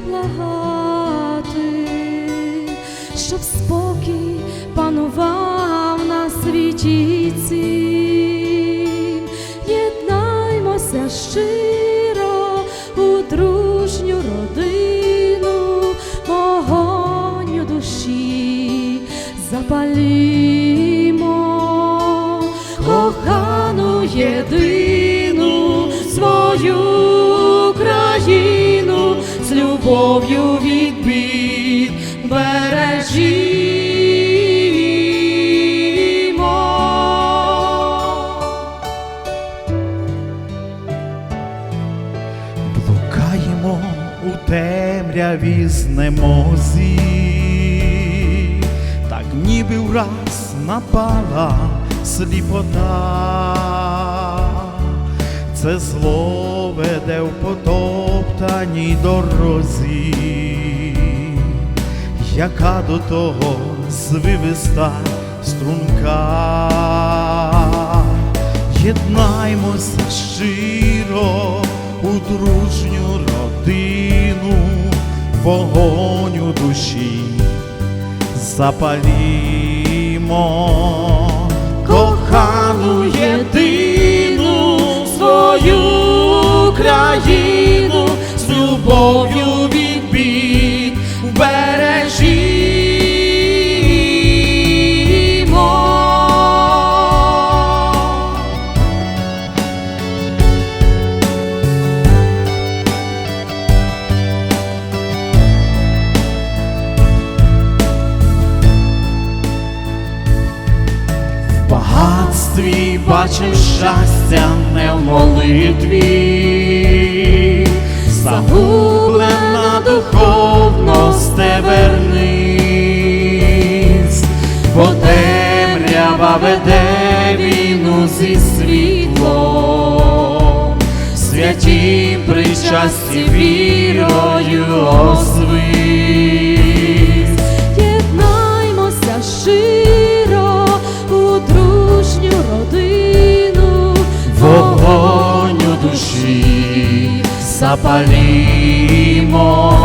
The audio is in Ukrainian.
благати, щоб спокій панував на світі цім. Єднаймося щиро у дружню родину, вогонь у душі запалімо, кохану єдину свою любов'ю від бід бережімо. Блукаємо у темряві знемозі, так ніби враз напала сліпота, це зло веде в потоптаній дорозі, яка до того звивиста струнка. Єднаймося щиро у дружню родину, вогонь у душі запалімо, багатстві бачив щастя не в молитві, загублена духовність вернись, бо темрява веде війну зі світлом, святі причасті вірою освись. Вогонь у душі запалімо,